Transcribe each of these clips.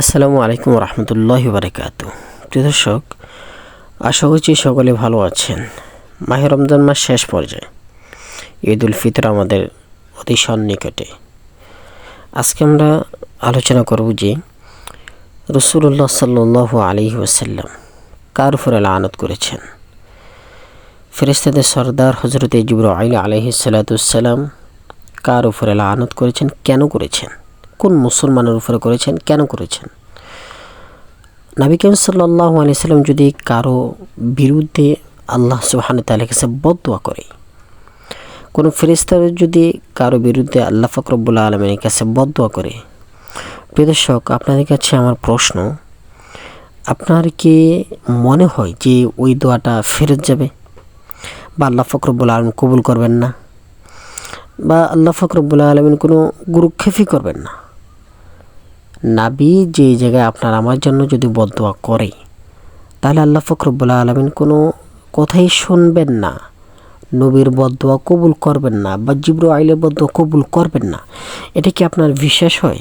আসসালামু আলাইকুম রহমতুল্লাহ বারকাত প্রিয় দর্শক, আশা করছি সকলে ভালো আছেন। মাহে রমজান মাস শেষ পর্যায়ে। ঈদ উল ফিতর আমাদের অতি সন্নিকটে। আজকে আমরা আলোচনা করব যে রসুল্লাহ সাল্লাহ আলী ওসাল্লাম কার উপরে লানত করেছেন? ফেরেস্তাদের সর্দার হজরত জিবর আইল আলহি সাল্লাতুসাল্লাম কার উপরে লানত করেছেন? কেন করেছেন? কোন মুসলমানের উপরে করেছেন, কেন করেছেন? নাবি কেম সাল্লাহ আলিয়াল্লাম যদি কারও বিরুদ্ধে আল্লাহ সুহান তালের কাছে বদুয়া করে, কোনো ফেরিস্তার যদি কারও বিরুদ্ধে আল্লাহ ফকরবুল্লা আলমের কাছে বদুয়া করে প্রিয়দর্শক আপনাদের কাছে আমার প্রশ্ন, আপনার কি মনে হয় যে ওই দোয়াটা ফেরত যাবে বা আল্লাহ ফকরবুল্লা আলম কবুল করবেন না? বা আল্লাহ ফকরবুল্লা আলমিন কোনো গুরুক্ষেপই করবেন না? নাবি যে জায়গায় আপনার আমার জন্য যদি বদোয়া করে, তাহলে আল্লাহ ফকরবুল্লা আলমিন কোনো কথাই শুনবেন না। নবীর বদোয়া কবুল করবেন না বা জিব্রু আইলের বদোয়া কবুল করবেন না। এটা কি আপনার বিশ্বাস হয়?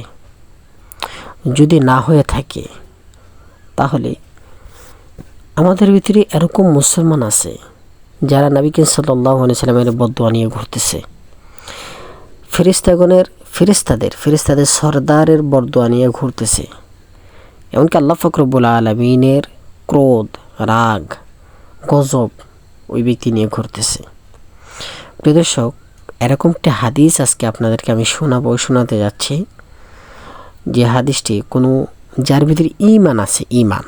যদি না হয়ে থাকে, তাহলে আমাদের ভিতরে এরকম মুসলমান আছে, যারা নবীকে সাল্লাহ আলি সাল্লামের বদোয়া নিয়ে ঘুরতেছে। ফেরিস্তাগণের ফেরিস্তাদের ফেরিস্তাদের সর্দারের বরদোয়া নিয়ে ঘুরতেছে। এমনকি আল্লাহ ফকরবুল আলমিনের ক্রোধ, রাগ, গজব ওই ব্যক্তি নিয়ে ঘুরতেছে। প্রিয়দর্শক এরকম একটি হাদিস আজকে আপনাদেরকে আমি শোনাবো, শোনাতে যাচ্ছি। যে হাদিসটি কোনো, যার ভিতরে ইমান আছে ইমান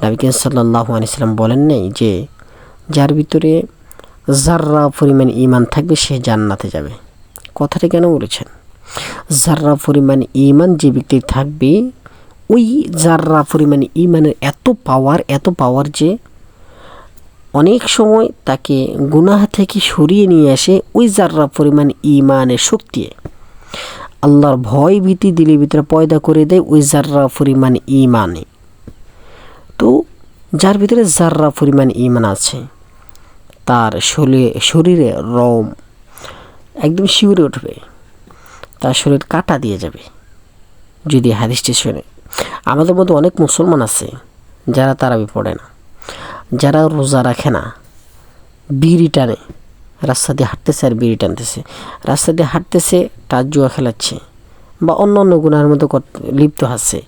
নবিকেন সাল্লাহ আলিয়াল্লাম বলেন নেই যে, যার ভিতরে জাররা পরিমাণ ইমান থাকবে সে জান্নাতে যাবে। কথাটি কেন বলেছেন? জাররা পরিমাণ ইমান যে ব্যক্তির থাকবে, ওই জাররা পরিমাণ ইমানের এত পাওয়ার এত পাওয়ার যে অনেক সময় তাকে গুনাহ থেকে সরিয়ে নিয়ে আসে ওই জাররা পরিমাণ ইমানের শক্তি। আল্লাহর ভয় ভীতি দিলে ভিতরে পয়দা করে দেয় ওই জাররা পরিমাণ ইমানে তো যার ভিতরে জাররা পরিমাণ ইমান আছে, তার শরীরে রম একদম শিউরে উঠবে। তার শরীর কাটা দিয়ে যাবে। যদি হাদিসটি শুনে। আমাদের মধ্যে অনেক মুসলমান আছে, যারা তারাবি পড়ে না। যারা রোজা রাখে না, বিড়ি টানে। রাস্তা দিয়ে হাঁটতেছে আর বিড়ি টানতেছে। রাস্তা দিয়ে হাঁটতেছে টাচ জুয়া খেলাচ্ছে। বা অন্য অন্য গুণার মতো লিপ্ত আছে।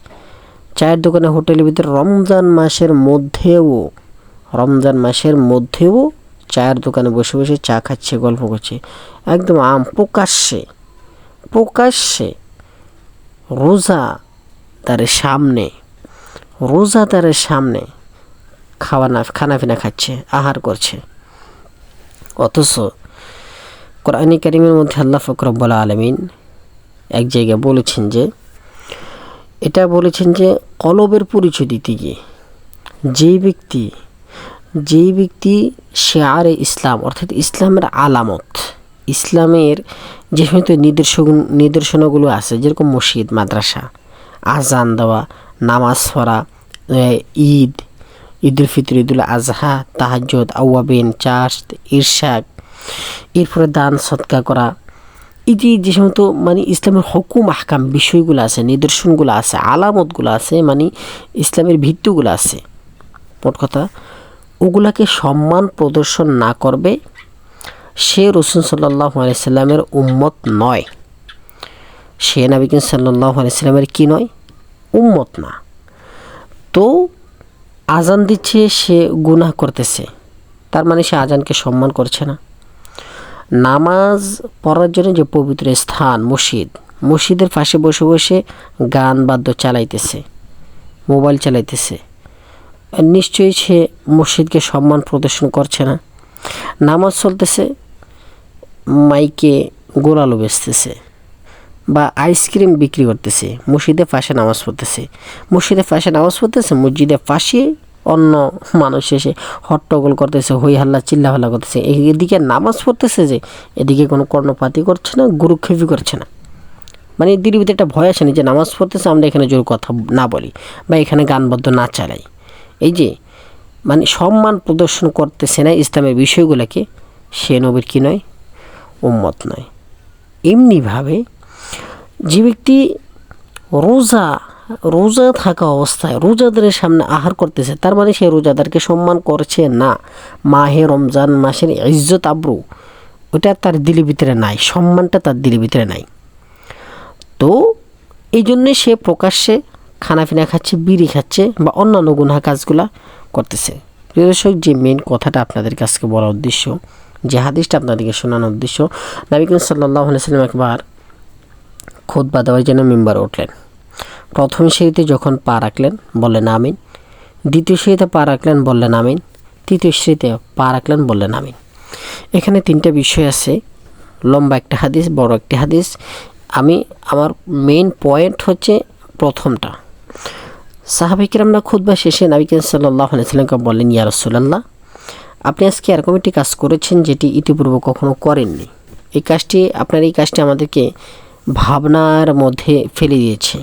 চায়ের দোকানে হোটেলের ভিতরে রমজান মাসের মধ্যেও, রমজান মাসের মধ্যেও চায়ের দোকানে বসে বসে চা খাচ্ছে, গল্প করছে। একদম আম প্রকাশ্যে প্রকাশ্যে রোজা তার সামনে, রোজা তার সামনে খাওয়া না খানাপিনা খাচ্ছে, আহার করছে। অথচ কোরআন কারিমের মধ্যে আল্লাহ ফকরব্বুল আলমিন এক জায়গায় বলেছেন যে, এটা বলেছেন যে কলবের পরিচয় দিতে গিয়ে যেই ব্যক্তি যেই ব্যক্তি শেয়ারে ইসলাম, অর্থাৎ ইসলামের আলামত, ইসলামের যে সমস্ত নিদর্শন, নিদর্শনগুলো আছে, যেরকম মসজিদ, মাদ্রাসা, আজান দেওয়া, নামাজ পড়া ঈদ, ঈদুল ফিতর, ঈদুল আজহা তাহাজদ আউয়াবিন চাষ ইরশাক এরপরে দান সৎকা করা, এই যে যে সমস্ত মানে ইসলামের হকুম, আহকাম বিষয়গুলো আছে, নিদর্শনগুলো আছে, আলামতগুলো আছে মানে ইসলামের ভিত্তিগুলো আছে। মোট কথা ওগুলাকে সম্মান প্রদর্শন না করবে, সে রসুন সাল্লাহ আলাইসাল্লামের উম্মত নয়। সে নাবিকিন সাল্লাহ আলাইসাল্লামের কী নয়? উম্মত না। তো আজান দিচ্ছে, সে গুনাহ করতেছে। তার মানে সে আজানকে সম্মান করছে না। নামাজ পড়ার জন্য যে পবিত্র স্থান, মসজিদ, মসজিদের পাশে বসে বসে গান বাদ্য চালাইতেছে, মোবাইল চালাইতেছে। নিশ্চয়ই সে মসজিদকে সম্মান প্রদর্শন করছে না। নামাজ চলতেছে, মাইকে গোলালো বেচতেছে বা আইসক্রিম বিক্রি করতেছে মসজিদে পাশে নামাজ পড়তেছে। মসজিদে পাশে নামাজ পড়তেছে মসজিদে পাশে অন্য মানুষ এসে হট্টগোল করতেছে হই হাল্লা চিল্লা হাল্লা করতেছে এদিকে নামাজ পড়তেছে যে, এদিকে কোনো কর্ণপাতি করছে না গুরুক্ষেপি করছে না। মানে এর ভিতরে একটা ভয় আসেনি যে, নামাজ পড়তেছে, আমরা এখানে জোর কথা না বলি বা এখানে গানবদ্ধ না চালাই। এই যে মানে সম্মান প্রদর্শন করতেছে না ইসলামের বিষয়গুলোকে, সে নবীর কী নয়, উম্মত নয়। এমনিভাবে যে ব্যক্তি রোজা রোজা থাকা অবস্থায়, রোজাদারের সামনে আহার করতেছে, তার মানে সে রোজাদারকে সম্মান করছে না। মাহে রমজান মাসের ইজ্জত আব্রু, ওটা তার দিলের ভিতরে নাই, সম্মানটা তার দিলের ভিতরে নাই। তো এই জন্যে সে প্রকাশ্যে খানাপিনা খাচ্ছে, বিড়ি খাচ্ছে বা অন্যান্য গুনহা কাজগুলা করতেছে। প্রিয় দর্শক, যে মেন কথাটা আপনাদের কাছকে বলার উদ্দেশ্য, যে হাদিসটা আপনাদেরকে শোনানোর উদ্দেশ্য নবীন সাল্লাহ সাল্লাম একবার খোদবা দেওয়ার জন্য মেম্বার উঠলেন। প্রথম সিঁড়িতে যখন পা রাখলেন, বললেন আমিন। দ্বিতীয় সিঁড়িতে পা রাখলেন, বললেন আমিন। তৃতীয় সিঁড়িতে পা রাখলেন, বললেন আমিন। এখানে তিনটা বিষয় আছে। লম্বা একটা হাদিস, বড় একটি হাদিস। আমি, আমার মেইন পয়েন্ট হচ্ছে প্রথমটা। সাহাবিকিরামরা খুদ্া শেষে নাবিকেন সাল্লাহ আলাইসাল্লামকে বললেন, ইয়া রসুল্লাহ আপনি আজকে এরকম একটি কাজ করেছেন যেটি ইতিপূর্বে কখনো করেননি। এই কাজটি, আপনার এই কাজটি আমাদেরকে ভাবনার মধ্যে ফেলে দিয়েছে।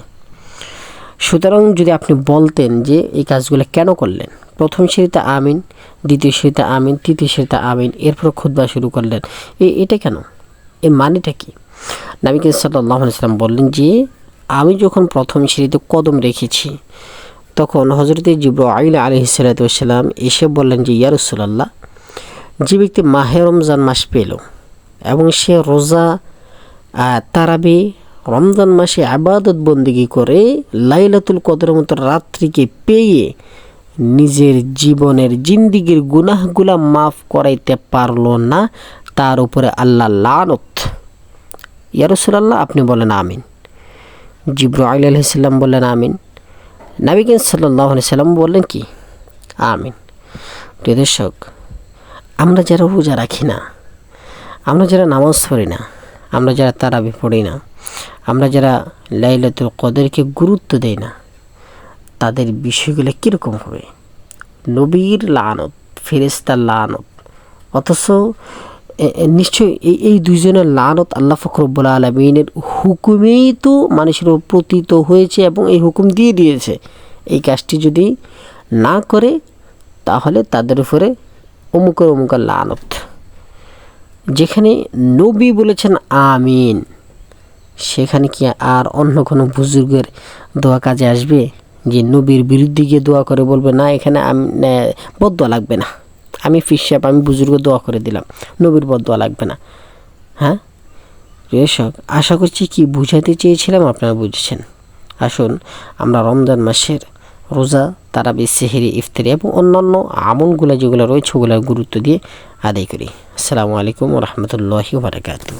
সুতরাং যদি আপনি বলতেন যে এই কাজগুলো কেন করলেন, প্রথম সিঁড়িতে আমিন, দ্বিতীয় সিঁড়িতে আমিন, তৃতীয় সিঁড়িতে আমিন, এরপর খুদবা শুরু করলেন, এ, এটা কেন? এর মানেটা কি? নাবিক সাল্লাহ সাল্লাম বললেন যে আমি যখন প্রথম সিঁড়িতে কদম রেখেছি, তখন হজরত জিব্র আইল আলি সালাতাম এসে বললেন যে ইয়ারসুল্লাহ যে ব্যক্তি মাহে রমজান মাস পেল এবং সে রোজা তারাবি রমজান মাসে আবাদত বন্দিগি করে লাইলাতুল কদরের মতো রাত্রিকে পেয়ে নিজের জীবনের জিন্দিগির গুনাহগুলা মাফ করাইতে পারল না, তার উপরে আল্লাহ লানত। ইয়ারসুল্লাহ আপনি বলেন আমিন। জিব্র আলাইসাল্লাম বললেন, আমিন। নাবিকিন সাল্লাহ সাল্লাম বললেন কি? আমিন। প্রিয় দর্শক, আমরা যারা রোজা রাখি না, আমরা যারা নামাজ পড়ি না, আমরা যারা তারাবি পড়ি না, আমরা যারা লাইলাতুল কদেরকে গুরুত্ব দেই না, তাদের বিষয়গুলো কীরকম হবে? নবীর লানত ফেরেস্তার লানত, অথচ নিশ্চয়ই এই এই দুইজনের লানত আল্লাহ ফখরবুল্লা আলমিনের হুকুমেই তো মানুষের প্রতীত হয়েছে এবং এই হুকুম দিয়ে দিয়েছে। এই কাজটি যদি না করে, তাহলে তাদের উপরে অমুকের অমুকের লানত। যেখানে নবী বলেছেন আমিন, সেখানে কি আর অন্য কোনো বুজুর্গের দোয়া কাজে আসবে? যে নবীর বিরুদ্ধে গিয়ে দোয়া করে বলবে, না, এখানে আমি লাগবে না। আমি ফিসাব আমি বুজুর্গ দোয়া করে দিলাম। নবীর বদ দোয়া লাগবে না। হ্যাঁ? রেশক আশা করছি কি বুঝাতে চেয়েছিলাম আপনারা বুঝেছেন। আসুন, আমরা রমজান মাসের রোজা তারা সেহেরি, ইফতারি এবং অন্যান্য আমলগুলো যেগুলো রয়েছে, ওগুলোর গুরুত্ব দিয়ে আদায় করি। আসসালামু আলাইকুম রহমতুল্লাহি বারকাতু